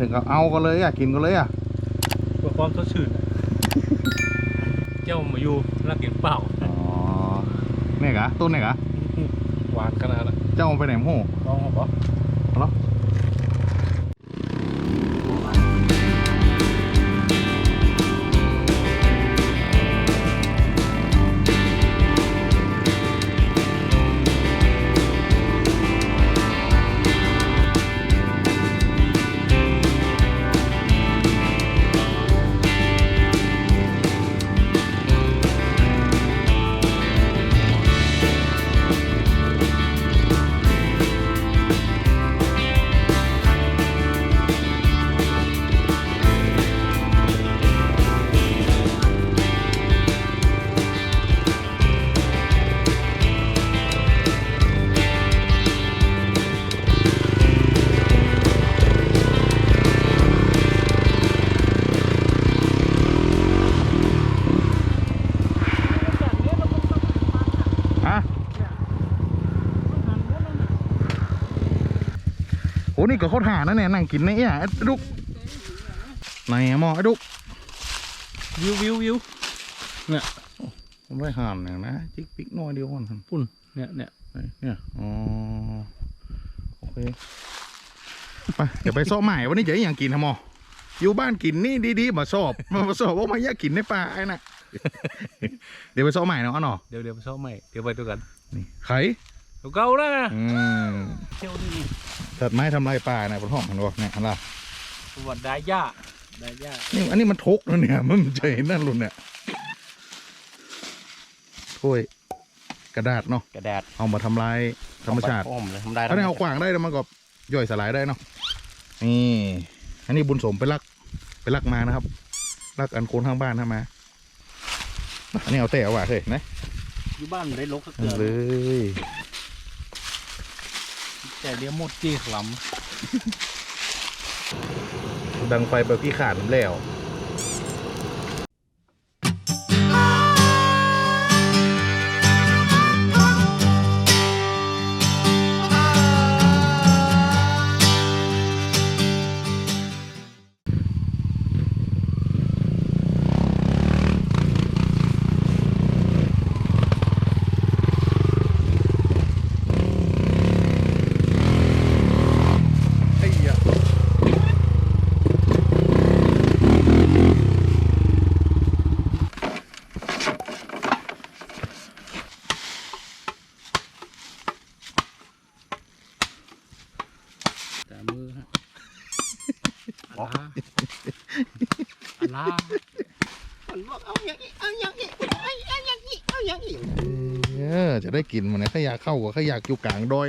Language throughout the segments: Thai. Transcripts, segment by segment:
ถึงกับเอาก็เลยอะกินก็เลยอะเพื่อความสดชื่น เจ้ามาอยู่รักกินเปล่าอ๋อเนี่ยกะต้นเนี่ยกะหวานขนาดนั้นเจ้าเอาไปไหนโม่ลองเอาปะเหรอฮ ก็เขาถ่านะเนี่ยนั่งกินในเนี่ยไอ้ดุกไหนอะหมอไอ้ดุกวิววิววิวผมไม่ห่านเนี่ยนะจิกปิกน้อยเดียวก่อนปุ่นเนี่ยเนี่ยเนี่ยอ๋อโอเคไปเดี๋ยวไปซ้อใหม่วันนี้จะให้อย่างกินทำหมออยู่บ้านกินนี่ดีๆมาสอบมาสอบว่ามาแยกกินในป่าไอ้น่ะเดี๋ยวไปซ้อใหม่เนาะอ๋อเนาะเดี๋ยวเดี๋ยวไปชอบใหม่เดี๋ยวไปด้วยกันนี่ไข่ เดี๋ยวเก่าแล้วนะอืมเที่ยวนี่ตัดไม้ทำลายป่านะบนห้องมันบอกเนี่ยอะไรสวัสดีย่าได้ย่านี่อันนี้มันทกแล้วเนี่ยมันจะเห็นนั่นรุ่นเนี่ยถ้วยกระดาษเนาะกระดาษเอามาทำลายธรรมชาติผมเลยทำได้ถ้าได้เอาขวางได้แล้วมันก็ย่อยสลายได้เนาะนี่อันนี้บุญสมไปลักไปลักมานะครับลักอันโคนข้างบ้านทำมาอันนี้เอาแต่เอาว่ะเฮ้ยนะอยู่บ้านไม่ได้ลกสักเอาเกือเลย แต่เลี้ยงหมดจี้ขลดังไฟแบบพี่ขาดแล้ว กินมันนะขยะเข้ากับขยะอยู่กลางดอย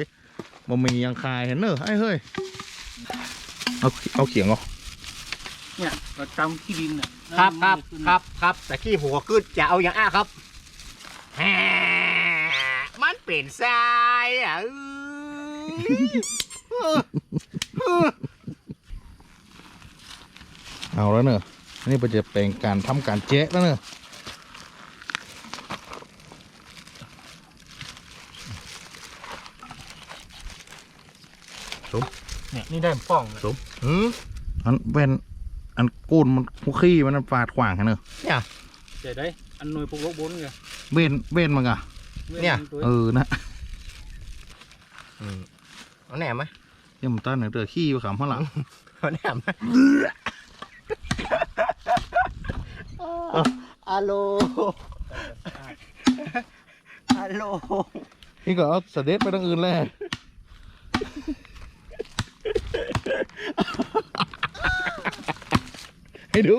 มันมียังคายเห็นเนอะไอ้เฮ้ยเอาเอาเขียงเหรอเนี่ยเราจำที่ดินอะครับครับครับครับแต่ขี้หัวกึดจะเอาอย่างอ้าครับแหมมันเป็นทรายอะเอ้ยเอาแล้วเนอะอันนี่จะเป็นการทำการแจ๊ะแล้วเนอะ นี่ยนี่ได้ป้องเลยหืมอันเป็นอันกูนมันคุกขี้มันฟาดขวางกันเนอะเจ๋ได้อันหน่วยพวกลกบนไงเว้นเว้นมันอะตัวเออนะเอาแหนมไหมเยี่ยมต้านเดือขี้อยู่ขำข้างหลังเอาแหนมไหมฮัลโหลฮัลโหลนี่ก็เอาเสด็จไปทางอื่นแล้ว ให้ดู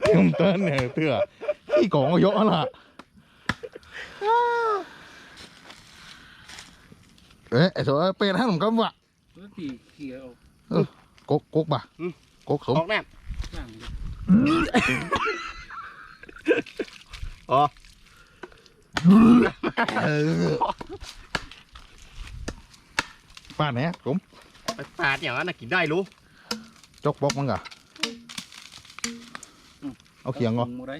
เยี่ยมต้านเนี่ยเตือขี้กองก็เยอะละเอ๊ะไอ้สัวเป็นให้ผมกำวะตัวตีเขียวกกกกบ่ะกกสมออกแหนมย่างอ๋อเออป้าดเนี่ยผมไปปาดอย่างนั้นน่ะกินได้รู้จกบอกมันกะ เอาเขียงก่อนหมูได้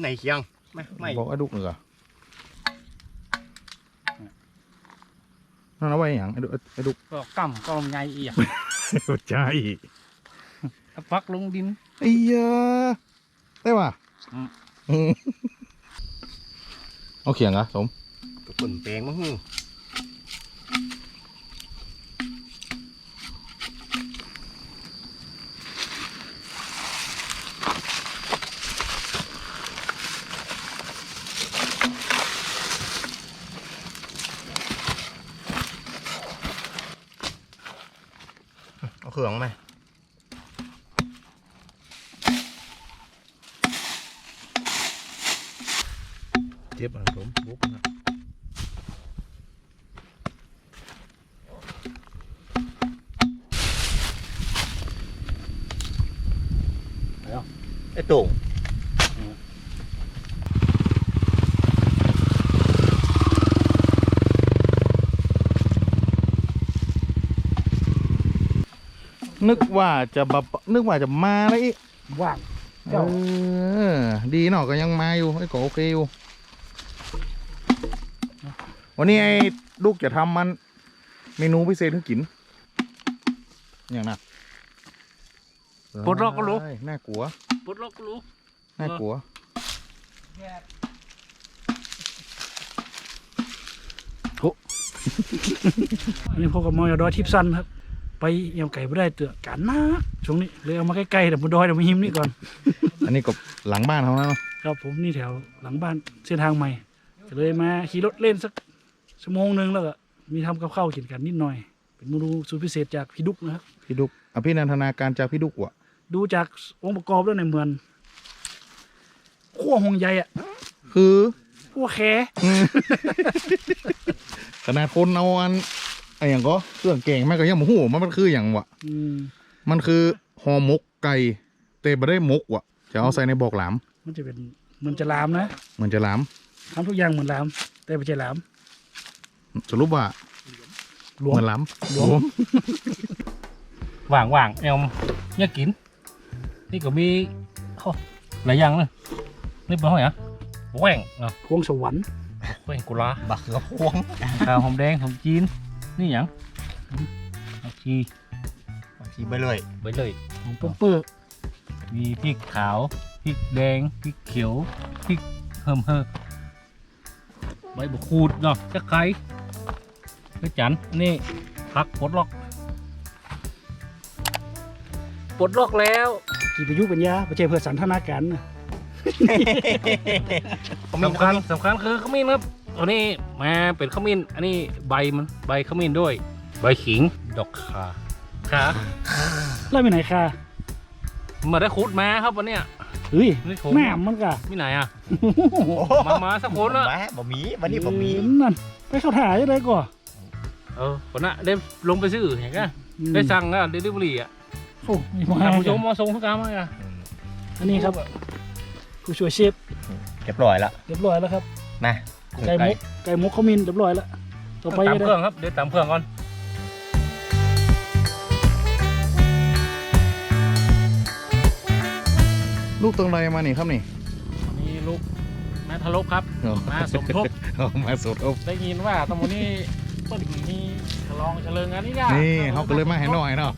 ไหนเคียงไม่ไม่บอกไอ้ดุกหนึ่งกะนั่นเอาไว้อย่างไอ้ดุกไอ้ดุกก็กำก็ลำไยอีกใช่ฟักลงดินไอ้ยาได้ป่ะอืมอืมเอาเขียงเหรอะสมก็ปุ่นเปลงมั้ง เครื่องไหมเจ็บอะผมบุ๊กนะไอ้ตุ่ง นึกว่าจะบนึกว่าจะมาแล้วอีกว่างเอเจ้าอดีเนาะก็ยังมาอยู่ไอ้ก็โอเคอยู่วันนี้ไอ้ลูกจะทำมัน เมนูพิเศษให้กินอย่างน่ะปลดล็อกก็รู้เอ้ยน่ากลัวปลดล็อกก็รู้น่ากลัวอันนี้พบกับมอยดอยทิพย์ซันครับ ไปเอี่ยมไก่ไม่ได้เตือกันนะช่วงนี้เลยเอามาใกล้ๆแต่บนดอยเดี๋ยวมาหิมนี่ก่อน อันนี้ก็หลังบ้านเขานะเนาะครับผมนี่แถวหลังบ้านเส้นทางใหม่ก็เลยมาขี่รถเล่นสักชั่วโมงหนึงแล้วก็มีทำกับข้าวกินกันนิดหน่อย เป็นเมนูสูตรพิเศษจากพี่ดุกนะครับพี่ดุกอภินันทนาการจากพี่ดุกว่ะดูจากองค์ประกอบแล้วในยเหมือนขั้วหงใหญ่อะคือขั้วแคอืมขนาดคนเอาอัน ไอ้อย่างก็เครื่องเก่งแม่ก็ยังมาหูมันมันคืออย่างวะอืมมันคือห่อหมกไก่แต่ไม่ได้หมกว่ะจะเอาใส่ในบอกหลามมันจะเป็นเหมือนจะลามนะเหมือนจะหลามทำทุกอย่างเหมือนลาม แต่ไม่ใช่ลามสรุปว่าหลวเหงมือนหลามหลวมว่างว่างเอมอยากกิน นี่ก็มีโอ้หลายอย่างเลยนี่เป็นห้อยอะแหว่งเนาะพวงสวรรค์แหว่งกุลาบักเขือพวงข้าวหอมแดงหอมจีน นี่หยังผักชีทีไปเลยใบเลยของป๊อปเปอร์มีพริกขาวพริกแดงพริกเขียวพริกเฮิมเฮอใบบุขูดเนาะตะไคร้กระจันนี่ผักปลดล็อกปลดล็อกแล้วกินประยุกต์ปัญญาไม่ใช่เพื่อสันทนาการนะสำคัญสำคัญคือขมิ้นครับ ตัวนี้มาเป็นขมิ้น อันนี้ใบมันใบขมิ้นด้วย ใบขิง ดอกขาขาไล่ไปไหนค่ะมาได้ขุดมาครับวันเนี้ยเฮ้ยนี่ผมแม่มันกะมีไหนอะ มามาสักคนละแม่บ่มีวันนี้บ่มีเออนั่นไปเข้าถ่ายได้ก่อนเออคนน่ะได้ลงไปซื้ออย่างเงี้ยได้สั่งอะเดลิเวอรี่อะโอ้ยมาท่านผู้ชมมาส่งทุกการมาอะอันนี้ครับ ผู้ช่วยเชฟเรียบร้อยละเรียบร้อยแล้วครับนะ ไก่มุกไก่มุกเขามินเรียบร้อยแล้วต่อไปตามก็เคได้รื่องครับเดี๋ยวตามเครื่องก่อนลูกตรงไรมานี่ครับนี่นี่ลูกแม่ทะลุครับ มาสมทบเอามาสดอบได้ยินว่าตรงนี้เปิ้ลมีฉลองเฉลิงอันนี้จ้ะนี่เขาก็เลยมาให้หน่อยเนาะ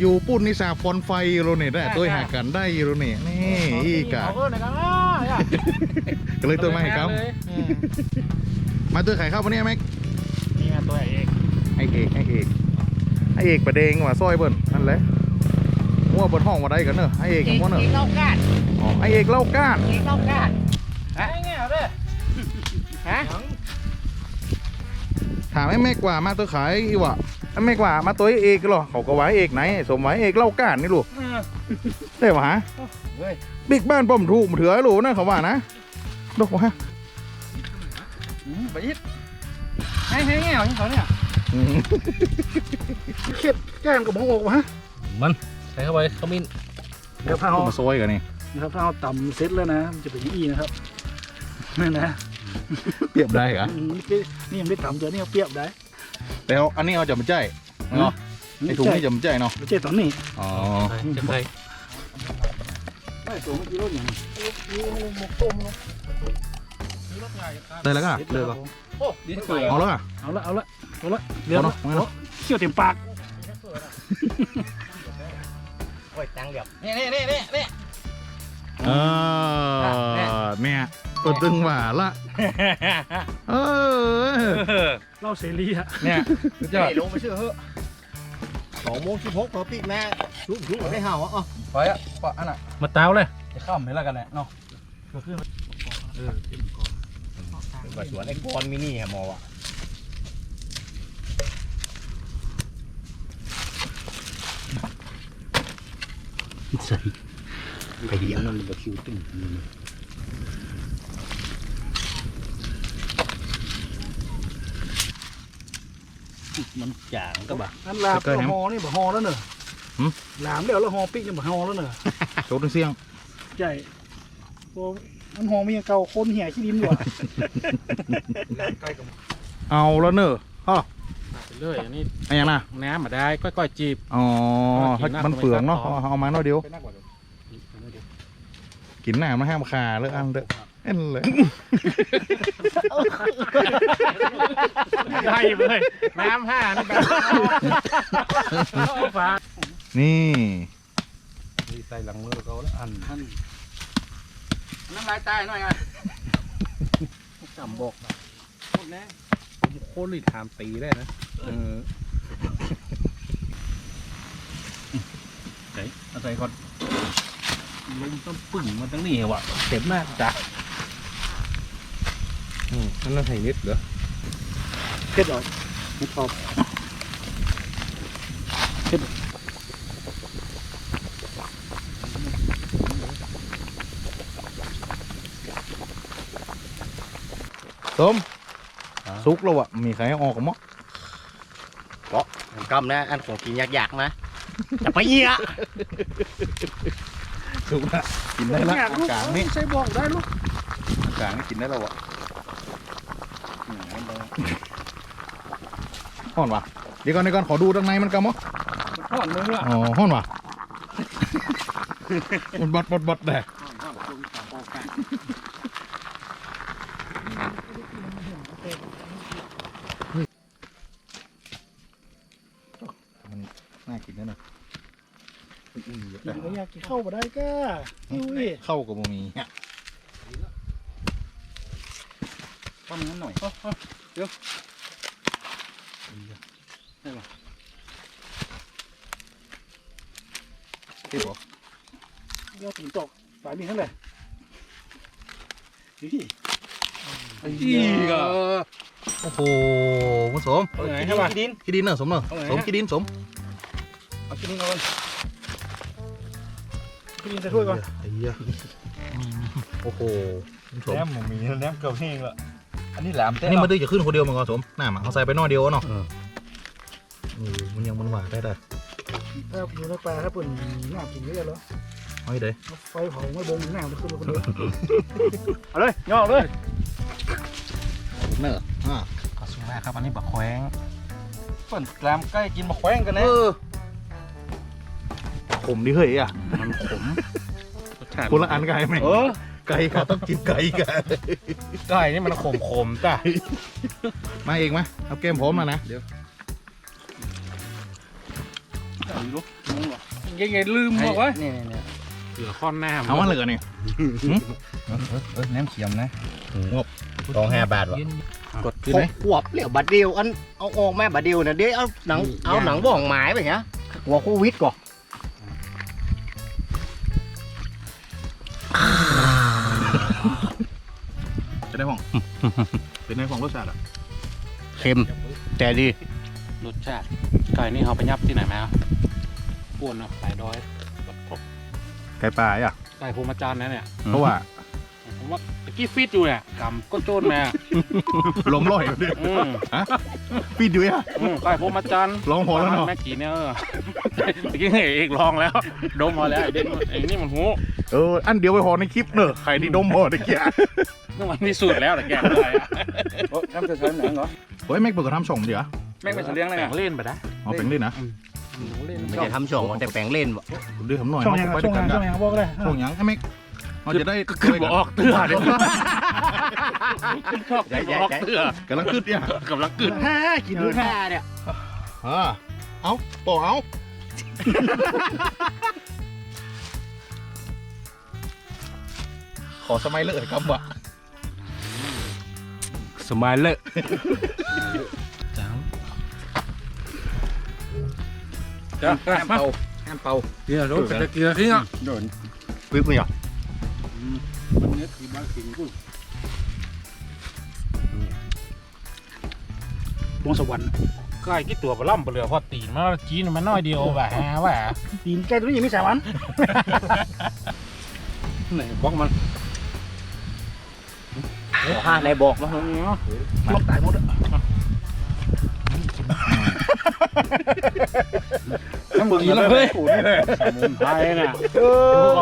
อยู่ปุ่นนิสาฟอนไฟโรเนตได้ตัวหากันได้โรเนตนี่อีกะเอาเออหน่อยกันอะอะก็เลยตัวมาให้ครับเลยอืมมาตัวไข่ครับวันนี้แม็กนี่ไงตัวเอกไอเอกไอเอกไอเอกประเดงว่าซอยเบิ่นนั่นแหละมั่วบนห้องว่าได้กันเนอะไอเอกกับมั่วเนอะเล่าก้านอ๋อไอเอกเล่าก้านเล่าก้านไอ้เงี้ยเอาเด้อฮะถามไอ้แม่กว่ามาตัวขายอีวะ ไอ้แม่กว่ามาตัวไอ้เอกก็หรอเขาก็ว่าไอ้เอกไหนสมไว้เอกเล่าก้านนี่ลูกอืมได้ปะฮะบิ๊กบ้านป้อมถูกมาเถือไอ้ลูกนะเขาว่านะดอกวะไปยิดไอ้ไอ้เงี้ยเอาอย่างเขาเนี่ยอืมเข็ดแก้มกับหมองอกวะมันใส่เข้าไปขมิ้นเดี๋ยวพาเอามาซอยกันนี่นะครับพาเอาต่ำเซ็ตแล้วนะมันจะเป็นอย่างนี้นะครับนั่นนะเปรียบได้เหรออืมนี่นี่ยังไม่ต่ำเจอนี่เอาเปรียบได้ แต่เอาอันนี้เอาจะมาใจเนาะไอถุงนี่จะมาใจเนาะไม่ใช่ตอนนี้อ๋อจะใส่ไม่สูงกิโลอย่างได้แล้วก็เซ็ตเลิแล้กวก็โอ้ดีสวยเอาแล้วอะเอาละเอาละเอาละเดี๋ยวเอาเนอะเอาเนอะเขี้ยวเต็มปากโอ้ยตังเหลียบนี่นี่นี่นี่นี่เออเนี่ย ตัวตึงหว่าละเออเล่าเสรีอะเนี่ยสุดยอดไม่ลงไปเชื่อเหอะสองโมงสิบหกพอปีกแม่ชุบชุบได้เห่าอะอ๋อไปอะปะอันน่ะมาเต้าเลยจะข้ามไปแล้วกันแหละเนาะเป็นว่าสวนไอ้กอนมินี่ฮะหมอวะใส่ ไปเดียวนั่นบะคิวตึ้ง มันจางก็บ่ะนั่นลาบเราหอนี่บ่หอแล้วเนอะหลามเดี๋ยวเราหอปิ๊กยังบ่หอแล้วเนอะโจตึงเสียงใช่โอ้มันหอมีอย่างเก่าคนเหี่ยขี้ดินอยู่อะเอาแล้วเนอะอ๋อเลยอันนี้อันยังนะน้ำมาได้ก้อยๆจีบ อ๋อกิถ้านหน้ามันเปลืองเนาะต่อเอาเอามาหน่อยเดียวกินหน้ามาห้ามคาเลยอันเด้อเอ็ นเลยได้เลยน้ำห้านี่แบบฟ้านี่ใส่หลังมือเขาแล้วอันน้ำลายตายหน่อยอะจำบอกนะโคตรแน่ผมโคตรเลยถามตีได้นะเออใส่เอาใส่ก่อนลมต้องปึ่งมาตั้งนี่ว่ะเจ็บมากจ้ะอืม นั่นน่าใส่นิดเหรอเพ็ดออกเพ็ดออกสมซุกแล้วอะมีใครให้ออกกับมั้งกำนะ อันของกินยากๆนะจะไปเหี้ยซุกละกินได้ละอยากลูกกลางนี่ใส่บอกได้ลูกกลางนี่กินได้แล้วอะ ห่อนวะเดี๋ยวก่อนเดี๋ยวก่อนขอดูด้านในมันกันมั้งห่อนมืออะอ๋อห่อนวะมันบดบดบดแดกมันน่ากินแน่นอนอุ้ยกินก็อยากกินข้าวบ่ได้ก็ดูดิเข้ากับบ่มีต้มนั้นหน่อย เดี๋ยวที่บอกยอดตีนตกฝายมีเท่าไหร่ดูดิอีกอะโอ้โหคุณสมเอาไงให้ป่ะดินขี้ดินเนอะสมเนอะเอาไงสมขี้ดินสมเอาชิ้นนี้เอาพี่ดินใส่ถ้วยก่อนไอ้เหี้ยโอ้โหคุณสมแนมหมูมีแนมเกาเฮงละ อันนี้แหลมเต้นี่มาดื้อจะขึ้นคนเดียวมันก่อนสมหน้ามาเอาใส่ไปหน้อยเดียวเนาะโอ้มันยังมันหวานได้ได้ถ้าอยู่ในป่าถ้าเปิ่นหน้ากินเยอะแล้วเอาให้เด้ไฟเผาไม่บงหน้ามันขึ้นมาคนเดียวเอาเลยย่อเลยเนอะอ่าขอสุราครับอันนี้บะแขวงเปิ่นแหลมใกล้กินบะแขวงกันเอนะอขมดิเฮ้ยอะมันขมคนละอันไก่ไหมเออ ไก่ค่ะต้องกินไก่กันไก่นี่มันขมขมๆจ้ะมาเองไหมเอาเกมพร้อมมานะเดี๋ยวยังไงลืมบอกไว้นี่นี่เหลือข้อนหน้าเอามาเหลือนี่เออแหนมเขียมนะสองห้าบาทวะกดขึ้นไหมขวบเหลียวบัดเดียวอันเอาออกแม่บัดเดียวนะเดี๋ยวเอาหนังเอาหนังบ่องหมายไปเงี้ยกลัวโควิดก่อน เป็นในห้องรสชาติอะเค็มแต่ดีรสชาติไก่นี่เขาไปยับที่ไหนมาอ้วนเนาะไก่ดอยไก่ปลาอะไก่ภูมิจารย์นะเนี่ยเพราะว่าผมว่าตะกี้ฟิตอยู่เนี่ยกำก็โจนมาลมลอยอยู่เนี่ยอืมปิดอยู่อะอืมไก่ภูมิจารย์ลองพอแล้วเนาะแม่กี่เนี่ยเออตะกี้เอกลองแล้ว ดมมาแล้วไอ้เด็กไอ้นี่มันหูเอออันเดียวไปพอในคลิปเนอะใครที่ดมพอในเกียร์นี่ มันพิสูจน์แล้วแต่แกะอะไรอะโำเฉิช้หนังเหรอเฮ้ยแม็กเปิดกระทำส่งเดิเหรแม่งเป็นสัตว์เลี้ยงอะไรเยเล่นไปนะอ๋อแปลงเล่นนะไม่ใช่ทำช่องแต่แปลงเล่นวะดื้อทำหน่อยช่องยังช่องยังช่องยังบอกเลยช่องยังไอ้แม็กเราจะได้ขึ้นบ่ออกเตื้อเดี๋ยวชอบญ่ออกเตื้อกำลังขึ้นเนี่ยกำลังขึ้นแฮ่กินดูแฮ่เนี่ยอ่าเอาต่อเอาขอสมัยเลิศครับวะ จังจ้าแอมมาเป่าแอมเป่าเดี๋ยวรถตะเกียร์ทิ้งอะโดนปึ๊บเลยเหรอมันเนี้ยคือบ้านกินกูวงสวรรค์ใกล้กี่ตัวปลาล่ำปลาเหลือพอตีนมาจีนมันน้อยเดียวแหวะแหวะตีนแกตัวนี้ยังไม่สามันไหนบอกมัน ห้าในบอกมาลอกตายหมดอะกินแล้วเฮ้ยสมุนไพรน่ะเออ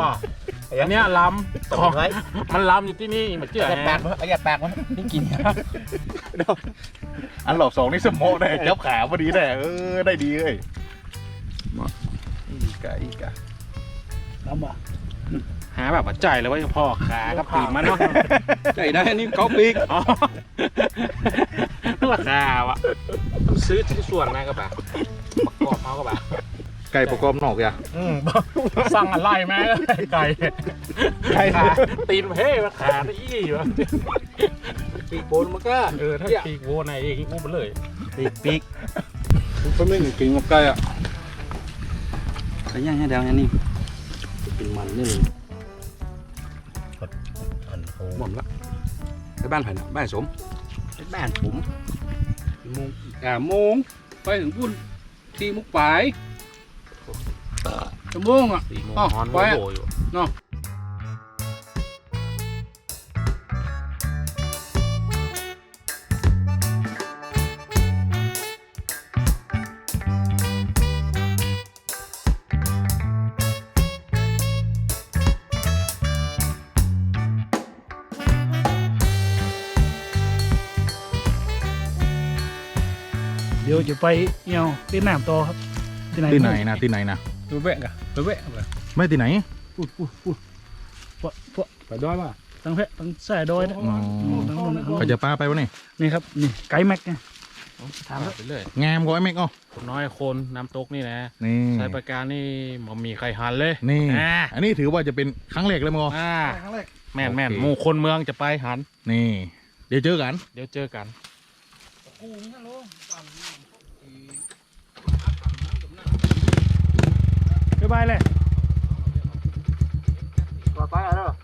อันเนี้ยลำตกเลยมันลำอยู่ที่นี่มันเจืออย่าแปลกมั้ยอย่าแปลกมั้ยนี่กินอันหลอบสองนี่สมอได้จับขาพอดีได้เออได้ดีเลยมาอีกะอีกะลำบาก หาแบบว่าใจเลยว่าพ่อขากับปีกมันเนาะใจได้อันนี้เขาปีกอ๋อราคาวะซื้อที่ส่วนนะก็แบบประกอบเขาก็แบบไก่ประกอบนอกอย่าอืมสั่งอะไรแม่ไก่ไก่ขาตีนเพ่มาขาดอี้วะปีกโบนมันก็เออถ้าปีกโบนไหนเองอุ้มไปเลยปีกปีกก็ไม่กินกับไก่อะไปย่างให้เดาวนี่เป็นมันนี่เลย หม่อมละไปบ้านไผ่นะบ้านสมเป็นบ้านผมโมงอ่าโมงไปถึงพุ่นที่มุกปลายชั่วโมงอะสี่โมงอ๋อฮอนไปโมอะโบอยู่ เนาะ จะไปเอี่ยวเล่นน้ำต่อครับที่ไหนที่ไหนนะที่ไหนนะไปแวะกันไปแวะกันไม่ที่ไหนพูดพูดพูดพราะเพราะไปด้วยป่ะตั้งเพะตั้งสายดอยนะอ๋อเขาจะป้าไปวะนี่นี่ครับนี่ไกด์แม็กไงถามแล้วไปเลยงามกว่าไอ้เม็กอ๋อน้อยคนน้ำตกนี่นะนี่ใช้ประการนี่มันมีใครหันเลยนี่อันนี้ถือว่าจะเป็นครั้งแรกเลยมั้งอ่าครั้งแรกแม่นแม่นโอเคหมู่คนเมืองจะไปหันนี่ เดี๋ยวเจอกัน เดี๋ยวเจอกันบ๊าย บายเลยต่อไปอะไรหรอ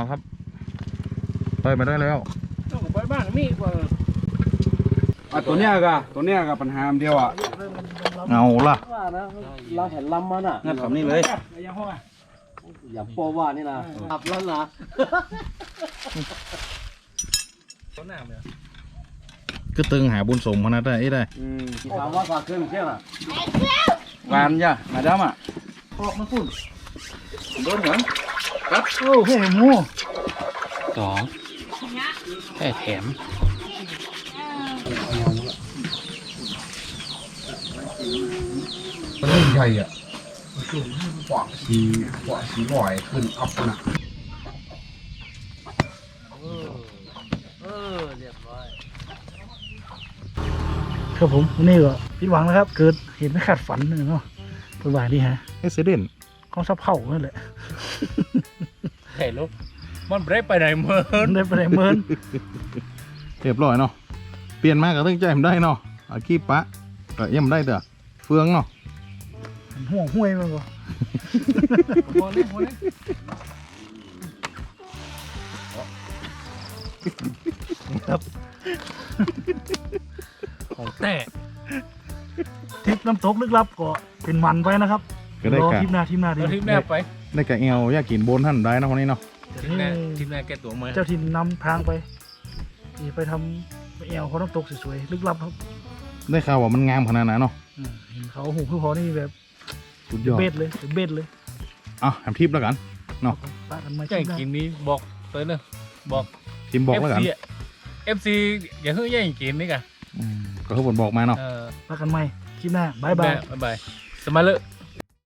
ยางหัวครับไปมาได้แล้วต้องไปบ้านมีกว่าอะตัวเนี้ยก็ตัวเนี้ยก็ปัญหาเดียวอะเอาล่ะว่านะเราเห็นลำมันอะงั้นแบบนี้เลยยังห้องอะอย่าโปว่านี่นะขับแล้วนะก็ตึงหาบุญสมพนัดได้ไอ้ได้อืมถามว่าฝากเครื่องเที่ยวอะหวานจ้ะมาดามอะออกมาพูดโดนเหรอ โอ้โหหมูสองแค่แถมมันใหญ่อะกว่าสีกว่าสีบ่อยขึ้นอัพนะเออเรียบร้อยครับผมวันนี้ก็ผิดหวังแล้วครับ เกิดเห็นไม่ขาดฝันเลยเนาะเป็นว่านี่ฮะเอสเดนของซับเผ่านั่นแหละ เฮ้ยลูกมันเบรกไปไหนเมื่อได้ไปไหนเมินเรียบร้อยเนาะเปลี่ยนมากก็ตั้งใจมันได้เนาะอากีปะก็ยังได้แต่เฟืองเนาะห่วงห้วยมันก็ของแต่ทริปน้ำตกลึกลับก็เป็นมันไปนะครับก็ได้รอกะทีมหน้าทีมหน้าดี เราทีมแรกไป ได้กะเอวอยากกินโบนท่านได้เนาะคนนี้เนาะทีมแรกทีมแรกแก้ตัวมาเจ้าถิ่นนำทางไปนี่ไปทำไปแอวเขาน้ำตกสวยๆลึกลับครับ ได้ข่าวว่ามันงามขนาดนั้นเนาะอืมเห็นเขาหูคือพอนี่แบบสุดยอดเบ็ดเลยเบ็ดเลยอะทำทิปแล้วกันป้ากันมาแจ้งทีมหน้ากินนี้บอกเตือนเลยบอกทีมบอกแล้วกัน FC อะ FC อย่าเพิ่งแย่งกินนี่กันอืมก็เขาบอกมาเนาะ เออป้ากันใหม่คลิปหน้าบายบายบ๊ายบายสมาเลอ